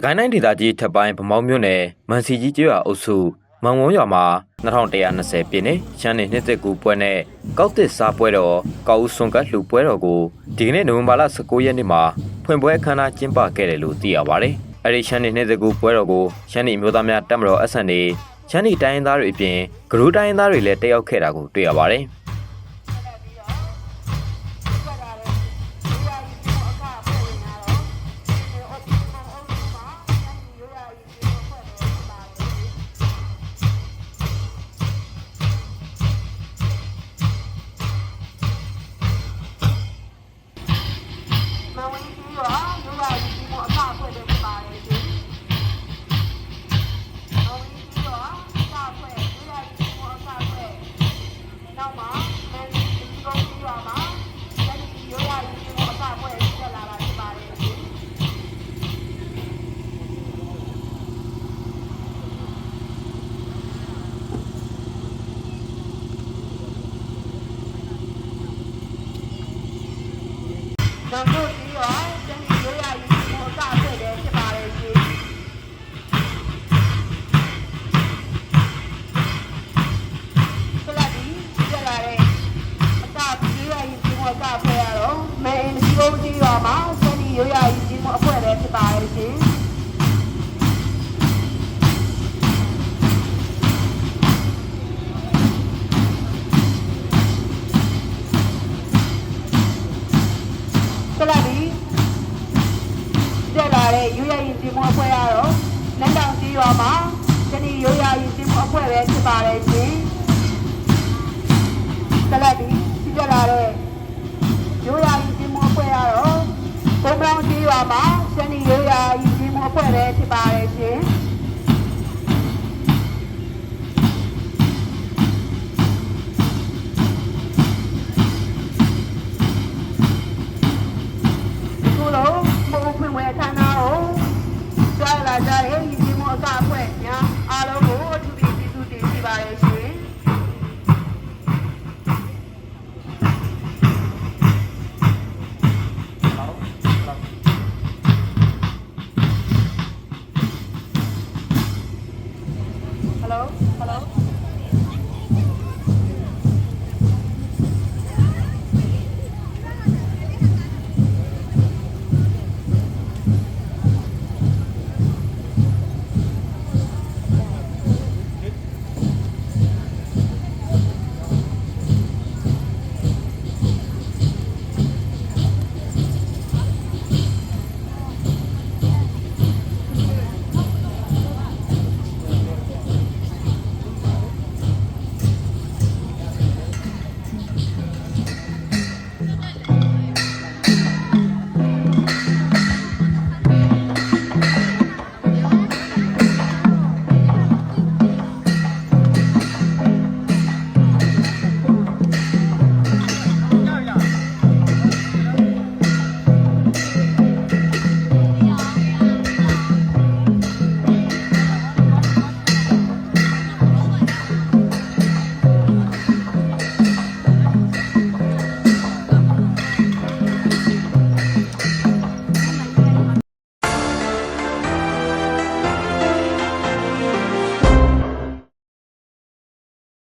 စကိုင်းတိုင်းဒေသကြီးထပ်ပိုင်းဗမောင်းမြို့နယ်မန်စီကြီးကျွာအုပ်စုမောင်ဝန်းရွာမှာ2120ပြည့်နှစ်ရှမ်းနေနှစ်သက်ကူပွဲနဲ့ကောက်တစ်စားပွဲတော်ကောက်ဦးစွန်ကတ်လှူပွဲတော်ကိုဒီကနေ့နိုဝင်ဘာလ19ရက်နေ့မှာဖွင့်ပွဲအခမ်းအနားကျင်းပခဲ့တယ်လို့သိရပါတယ်။အဲဒီရှမ်းနေနှစ်သက်ကူပွဲတော်ကိုရှမ်းနေမျိုးသားများတက်မတော်အဆန်နေရှမ်းနေတိုင်းရင်းသားတွေအပြင်ဂရုတိုင်းရင်းသားတွေလည်းတက်ရောက်ခဲ့တာကိုတွေ့ရပါတ ဝင်းကြီးရောရိုးရာကြီးကိုအခအဖွက်လုပ်ပါတယ်ရှင်။မဝင်းကြီးရောအခအဖွက်ရိုးရာကြီးကိုအခအဖွက်နောက်မှာမင်းကြီးကုန်းကြီးရောမှာယနေ့ရိုးရာကြီးကိုအခအဖွက်ဆက်လာတာဖြစ်ပါတယ်ရှင်။နောင်တို့ပြီးတော့ကျ ကျန်ဒီရိုးရာကြီးကိုအဖွဲတယ်ဖြစ်ပါတယ်ရှင်။ဆက်လက်ပြီးတက်လာတဲ့ရိုးရည်ရင်မအဖွဲ့ရတော့နန်းတောင်ကြီးရွာမှာတဏီရိုးရည်ရင်မအဖွဲ့ပဲဖြစ်ပါတယ်ရှင် ဘောင်ကြီးရွာမှာတဏီရိုးရည်ရင်မအ